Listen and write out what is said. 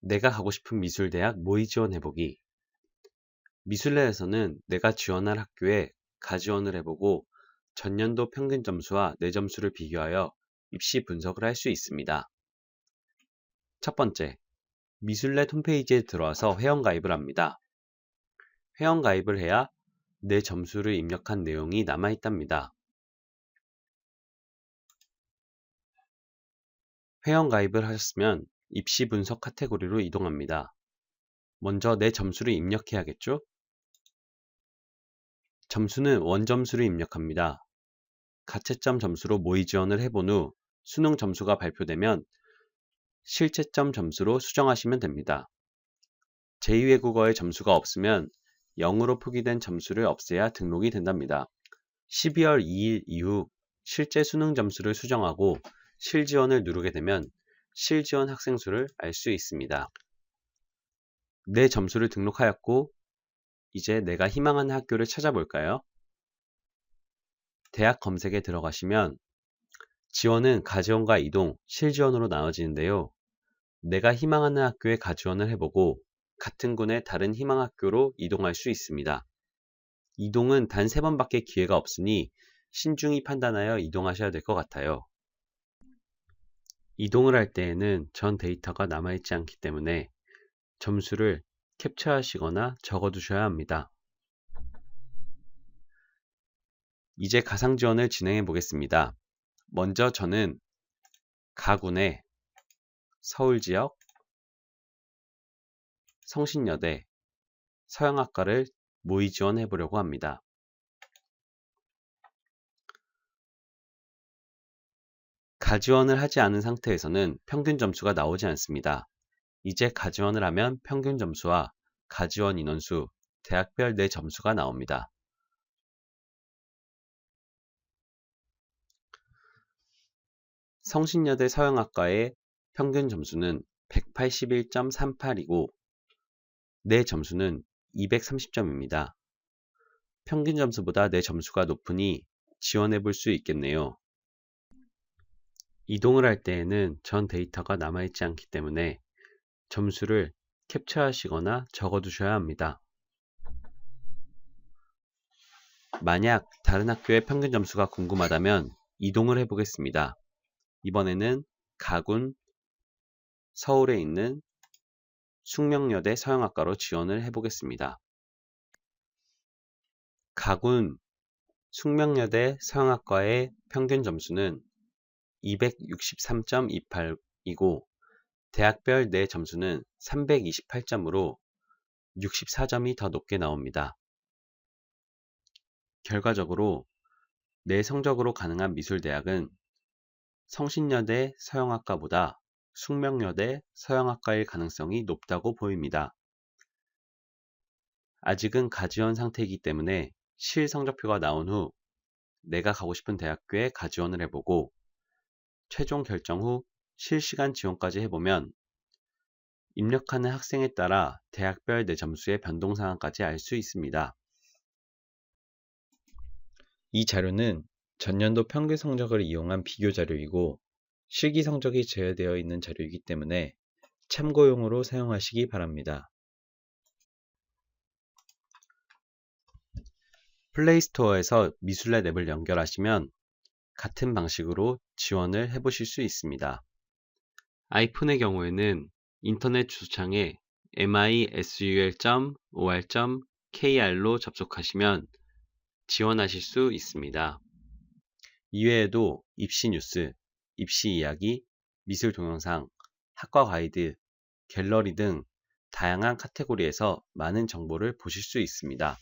내가 가고 싶은 미술대학 모의 지원 해보기. 미술내에서는 내가 지원할 학교에 가지원을 해보고 전년도 평균 점수와 내 점수를 비교하여 입시 분석을 할 수 있습니다. 첫 번째, 미술내 홈페이지에 들어와서 회원가입을 합니다. 회원가입을 해야 내 점수를 입력한 내용이 남아있답니다. 회원가입을 하셨으면 입시 분석 카테고리로 이동합니다. 먼저 내 점수를 입력해야겠죠? 점수는 원점수를 입력합니다. 가채점 점수로 모의 지원을 해본 후 수능 점수가 발표되면 실채점 점수로 수정하시면 됩니다. 제2외국어의 점수가 없으면 0으로 표기된 점수를 없애야 등록이 된답니다. 12월 2일 이후 실제 수능 점수를 수정하고 실지원을 누르게 되면 실지원 학생 수를 알 수 있습니다. 내 점수를 등록하였고 이제 내가 희망하는 학교를 찾아볼까요? 대학 검색에 들어가시면 지원은 가지원과 이동, 실지원으로 나눠지는데요. 내가 희망하는 학교에 가지원을 해보고 같은 군의 다른 희망 학교로 이동할 수 있습니다. 이동은 단세 번밖에 기회가 없으니 신중히 판단하여 이동하셔야 될 것 같아요. 이동을 할 때에는 전 데이터가 남아있지 않기 때문에 점수를 캡처하시거나 적어두셔야 합니다. 이제 가상 지원을 진행해 보겠습니다. 먼저 저는 가군의 서울 지역 성신여대 서양학과를 모의 지원해 보려고 합니다. 가지원을 하지 않은 상태에서는 평균 점수가 나오지 않습니다. 이제 가지원을 하면 평균 점수와 가지원 인원수, 대학별 내 점수가 나옵니다. 성신여대 서영학과의 평균 점수는 181.38이고 내 점수는 230점입니다. 평균 점수보다 내 점수가 높으니 지원해 볼 수 있겠네요. 이동을 할 때에는 전 데이터가 남아있지 않기 때문에 점수를 캡처하시거나 적어두셔야 합니다. 만약 다른 학교의 평균 점수가 궁금하다면 이동을 해보겠습니다. 이번에는 가군 서울에 있는 숙명여대 서영학과로 지원을 해보겠습니다. 가군 숙명여대 서영학과의 평균 점수는 263.28이고 대학별 내 점수는 328점으로 64점이 더 높게 나옵니다. 결과적으로 내 성적으로 가능한 미술대학은 성신여대 서영학과보다 숙명여대 서영학과일 가능성이 높다고 보입니다. 아직은 가지원 상태이기 때문에 실성적표가 나온 후 내가 가고 싶은 대학교에 가지원을 해보고 최종 결정 후 실시간 지원까지 해보면 입력하는 학생에 따라 대학별 내 점수의 변동 상황까지 알 수 있습니다. 이 자료는 전년도 평균 성적을 이용한 비교 자료이고 실기 성적이 제외되어 있는 자료이기 때문에 참고용으로 사용하시기 바랍니다. 플레이스토어에서 미술렛 앱을 연결하시면 같은 방식으로 지원을 해보실 수 있습니다. 아이폰의 경우에는 인터넷 주소창에 misul.or.kr로 접속하시면 지원하실 수 있습니다. 이외에도 입시 뉴스, 입시 이야기, 미술 동영상, 학과 가이드, 갤러리 등 다양한 카테고리에서 많은 정보를 보실 수 있습니다.